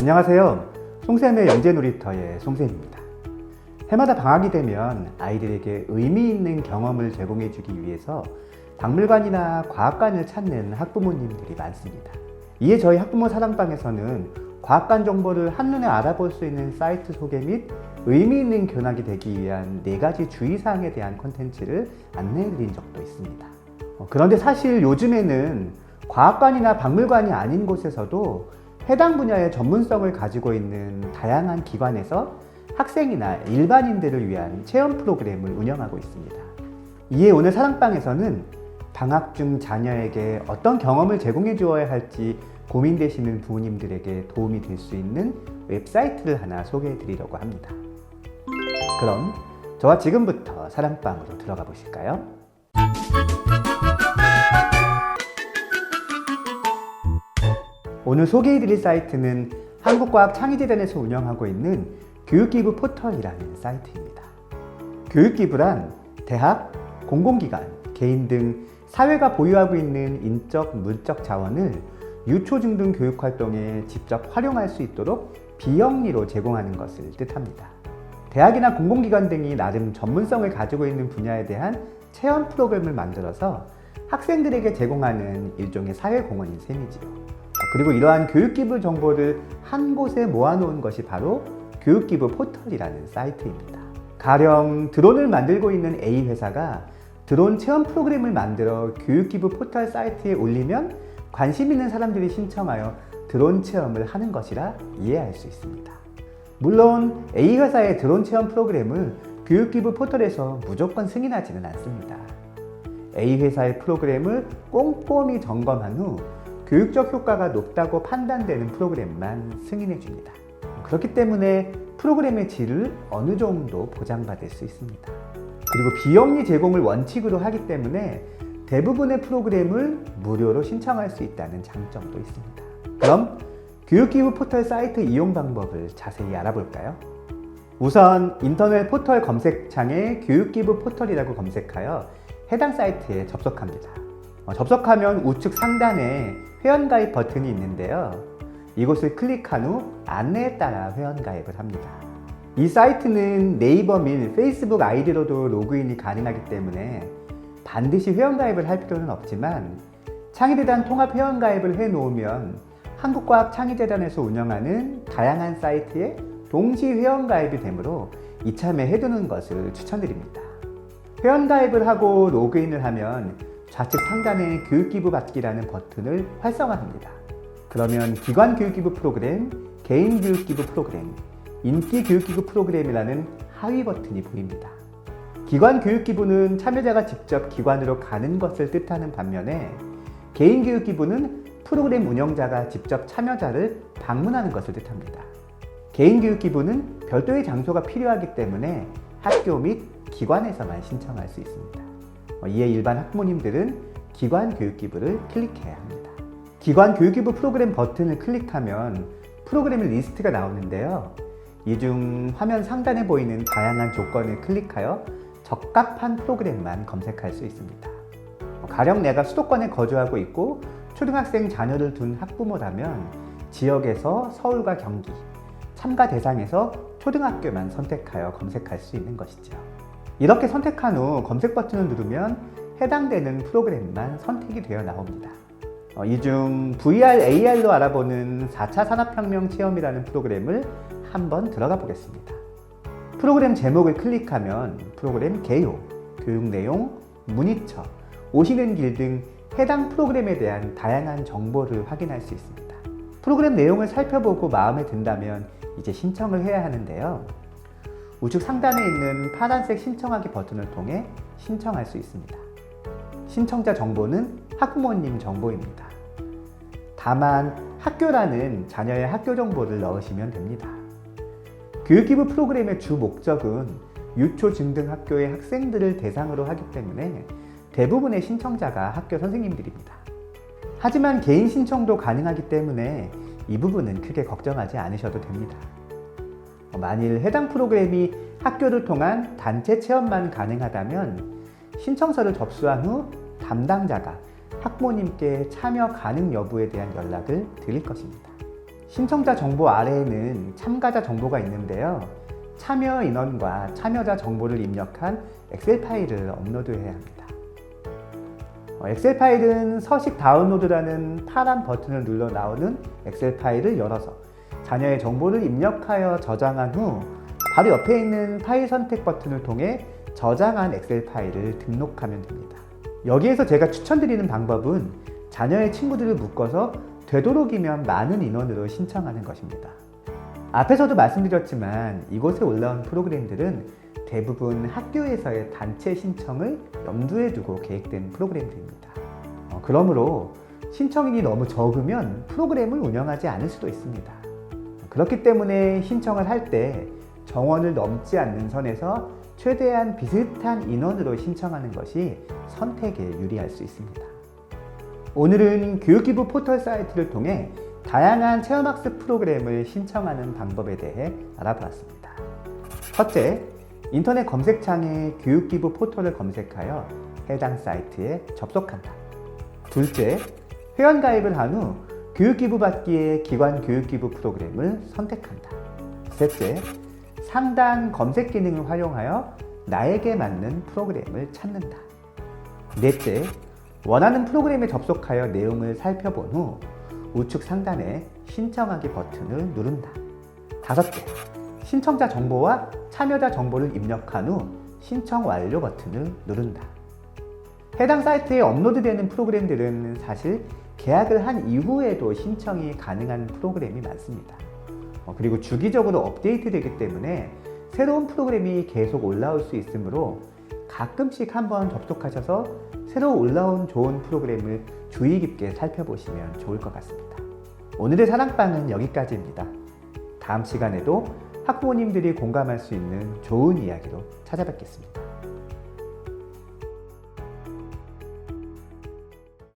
안녕하세요. 송샘의 연재놀이터의 송샘입니다. 해마다 방학이 되면 아이들에게 의미 있는 경험을 제공해 주기 위해서 박물관이나 과학관을 찾는 학부모님들이 많습니다. 이에 저희 학부모 사랑방에서는 과학관 정보를 한눈에 알아볼 수 있는 사이트 소개 및 의미 있는 교락이 되기 위한 네 가지 주의사항에 대한 콘텐츠를 안내해 드린 적도 있습니다. 어, 그런데 사실 요즘에는 과학관이나 박물관이 아닌 곳에서도 해당 분야의 전문성을 가지고 있는 다양한 기관에서 학생이나 일반인들을 위한 체험 프로그램을 운영하고 있습니다. 이에 오늘 사랑방에서는 방학 중 자녀에게 어떤 경험을 제공해 주어야 할지 고민되시는 부모님들에게 도움이 될 수 있는 웹사이트를 하나 소개해 드리려고 합니다. 그럼 저와 지금부터 사랑방으로 들어가 보실까요? 오늘 소개해드릴 사이트는 한국과학창의재단에서 운영하고 있는 교육기부 포털이라는 사이트입니다. 교육기부란 대학, 공공기관, 개인 등 사회가 보유하고 있는 인적, 물적 자원을 유초중 등 교육 활동에 직접 활용할 수 있도록 비영리로 제공하는 것을 뜻합니다. 대학이나 공공기관 등이 나름 전문성을 가지고 있는 분야에 대한 체험 프로그램을 만들어서 학생들에게 제공하는 일종의 사회공헌인 셈이지요. 그리고 이러한 교육기부 정보를 한 곳에 모아놓은 것이 바로 교육기부 포털이라는 사이트입니다. 가령 드론을 만들고 있는 A 회사가 드론 체험 프로그램을 만들어 교육기부 포털 사이트에 올리면 관심 있는 사람들이 신청하여 드론 체험을 하는 것이라 이해할 수 있습니다. 물론 A 회사의 드론 체험 프로그램을 교육기부 포털에서 무조건 승인하지는 않습니다. A 회사의 프로그램을 꼼꼼히 점검한 후 교육적 효과가 높다고 판단되는 프로그램만 승인해 줍니다. 그렇기 때문에 프로그램의 질을 어느 정도 보장받을 수 있습니다. 그리고 비영리 제공을 원칙으로 하기 때문에 대부분의 프로그램을 무료로 신청할 수 있다는 장점도 있습니다. 그럼 교육기부 포털 사이트 이용 방법을 자세히 알아볼까요? 우선 인터넷 포털 검색창에 교육기부 포털이라고 검색하여 해당 사이트에 접속합니다. 어, 접속하면 우측 상단에 회원가입 버튼이 있는데요. 이곳을 클릭한 후 안내에 따라 회원가입을 합니다. 이 사이트는 네이버 및 페이스북 아이디로도 로그인이 가능하기 때문에 반드시 회원가입을 할 필요는 없지만 창의재단 통합 회원가입을 해놓으면 한국과학 창의재단에서 운영하는 다양한 사이트에 동시 회원가입이 되므로 이참에 해두는 것을 추천드립니다. 회원가입을 하고 로그인을 하면 좌측 상단에 교육기부 받기라는 버튼을 활성화합니다. 그러면 기관 교육기부 프로그램, 개인 교육기부 프로그램, 인기 교육기부 프로그램이라는 하위 버튼이 보입니다. 기관 교육기부는 참여자가 직접 기관으로 가는 것을 뜻하는 반면에 개인 교육기부는 프로그램 운영자가 직접 참여자를 방문하는 것을 뜻합니다. 개인 교육기부는 별도의 장소가 필요하기 때문에 학교 및 기관에서만 신청할 수 있습니다. 어, 이에 일반 학부모님들은 기관 교육기부를 클릭해야 합니다. 기관 교육기부 프로그램 버튼을 클릭하면 프로그램 리스트가 나오는데요. 이 중 화면 상단에 보이는 다양한 조건을 클릭하여 적합한 프로그램만 검색할 수 있습니다. 어, 가령 내가 수도권에 거주하고 있고 초등학생 자녀를 둔 학부모라면 지역에서 서울과 경기, 참가 대상에서 초등학교만 선택하여 검색할 수 있는 것이죠. 이렇게 선택한 후 검색 버튼을 누르면 해당되는 프로그램만 선택이 되어 나옵니다. 어, 이중 VR, AR로 알아보는 4차 산업혁명 체험이라는 프로그램을 한번 들어가 보겠습니다. 프로그램 제목을 클릭하면 프로그램 개요, 교육 내용, 문의처, 오시는 길 등 해당 프로그램에 대한 다양한 정보를 확인할 수 있습니다. 프로그램 내용을 살펴보고 마음에 든다면 이제 신청을 해야 하는데요. 우측 상단에 있는 파란색 신청하기 버튼을 통해 신청할 수 있습니다. 신청자 정보는 학부모님 정보입니다. 다만 학교라는 자녀의 학교 정보를 넣으시면 됩니다. 교육기부 프로그램의 주 목적은 유초 중등 학교의 학생들을 대상으로 하기 때문에 대부분의 신청자가 학교 선생님들입니다. 하지만 개인 신청도 가능하기 때문에 이 부분은 크게 걱정하지 않으셔도 됩니다. 만일 해당 프로그램이 학교를 통한 단체 체험만 가능하다면 신청서를 접수한 후 담당자가 학부모님께 참여 가능 여부에 대한 연락을 드릴 것입니다. 신청자 정보 아래에는 참가자 정보가 있는데요. 참여 인원과 참여자 정보를 입력한 엑셀 파일을 업로드해야 합니다. 어, 엑셀 파일은 서식 다운로드라는 파란 버튼을 눌러 나오는 엑셀 파일을 열어서 자녀의 정보를 입력하여 저장한 후 바로 옆에 있는 파일 선택 버튼을 통해 저장한 엑셀 파일을 등록하면 됩니다. 여기에서 제가 추천드리는 방법은 자녀의 친구들을 묶어서 되도록이면 많은 인원으로 신청하는 것입니다. 앞에서도 말씀드렸지만 이곳에 올라온 프로그램들은 대부분 학교에서의 단체 신청을 염두에 두고 계획된 프로그램들입니다. 어, 그러므로 신청인이 너무 적으면 프로그램을 운영하지 않을 수도 있습니다. 그렇기 때문에 신청을 할 때 정원을 넘지 않는 선에서 최대한 비슷한 인원으로 신청하는 것이 선택에 유리할 수 있습니다. 오늘은 교육기부 포털 사이트를 통해 다양한 체험학습 프로그램을 신청하는 방법에 대해 알아보았습니다. 첫째, 인터넷 검색창에 교육기부 포털을 검색하여 해당 사이트에 접속한다. 둘째, 회원가입을 한 후 교육기부 받기에 기관 교육기부 프로그램을 선택한다. 셋째, 상단 검색 기능을 활용하여 나에게 맞는 프로그램을 찾는다. 넷째, 원하는 프로그램에 접속하여 내용을 살펴본 후 우측 상단에 신청하기 버튼을 누른다. 다섯째, 신청자 정보와 참여자 정보를 입력한 후 신청 완료 버튼을 누른다. 해당 사이트에 업로드되는 프로그램들은 사실 계약을 한 이후에도 신청이 가능한 프로그램이 많습니다. 어, 그리고 주기적으로 업데이트 되기 때문에 새로운 프로그램이 계속 올라올 수 있으므로 가끔씩 한번 접속하셔서 새로 올라온 좋은 프로그램을 주의 깊게 살펴보시면 좋을 것 같습니다. 오늘의 사랑방은 여기까지입니다. 다음 시간에도 학부모님들이 공감할 수 있는 좋은 이야기로 찾아뵙겠습니다.